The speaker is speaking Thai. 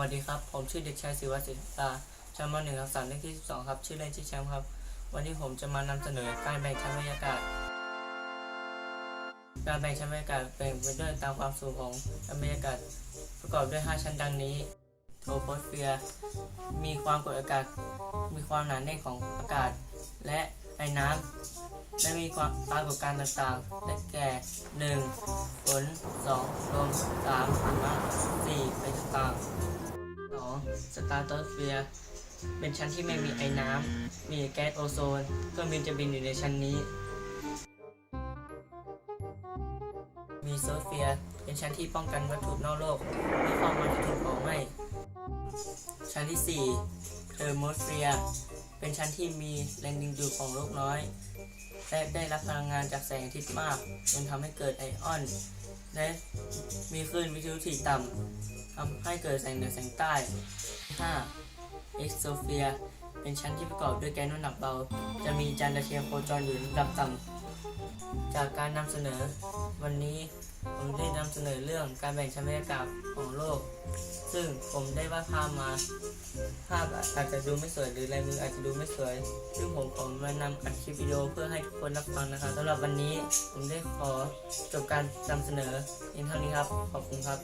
วัสดีครับ ผมชื่อเด็กชายศิวัตรศิลปาชั้นม .1 ทับ3เลขที่ 12 ครับ ชื่อเล่นชื่อแชมป์ครับ วันนี้ผมจะมานำเสนอการแบ่งชั้นบรรยากาศ การแบ่งชั้นบรรยากาศแบ่งไปด้วยตามความสูงของชั้นบรรยากาศ ประกอบด้วย 5 ชั้นดังนี้โทโพสเฟียร์ มีความกดอากาศ มีความหนาแน่นของอากาศ และไอ้น้ำและมีความปรากฏการณ์ต่างๆ ได้แก่ 1. ฝน 2. ลม 3. หิมะ 4. ไฟต่างๆ สตาร์โตสเฟียร์เป็นชั้นที่ไม่มีไอ้น้ำ มีแก๊สโอโซน เครื่องบินจะบินอยู่ในชั้นนี้ มีโซเฟียร์เป็นชั้นที่ป้องกันวัตถุนอกโลกไม่เข้ามาที่ถูกเผาไหม้ชั้นที่4เทอร์โมสเฟียร์เป็นชั้นที่มีแรงดึงดูดของโลกน้อย และได้รับพลังงานจากแสงอาทิตย์มากจนทำให้เกิดไอออน และมีคลื่นวิทยุที่ต่ำ ทำให้เกิดแสงเหนือแสงใต้ 5. เอ็กโซเฟีย เป็นชั้นที่ประกอบด้วยแก๊สน้ำหนักเบา จะมีจานตะเทียมโคจรอยู่ระดับต่ำ จากการนำเสนอ วันนี้ผมได้นำเสนอเรื่องการแบ่งชั้นบรรยากาศของโลก ซึ่งผมได้วาดภาพมา ภาพอาจจะดูไม่สวยหรือลายมืออาจจะดูไม่สวย ซึ่งผมผมมานำอัดคลิปวิดีโอเพื่อให้ทุกคนรับฟังนะครับสำหรับวันนี้ผมได้ขอจบการนำเสนอเพียงเท่านี้ครับ ขอบคุณครับ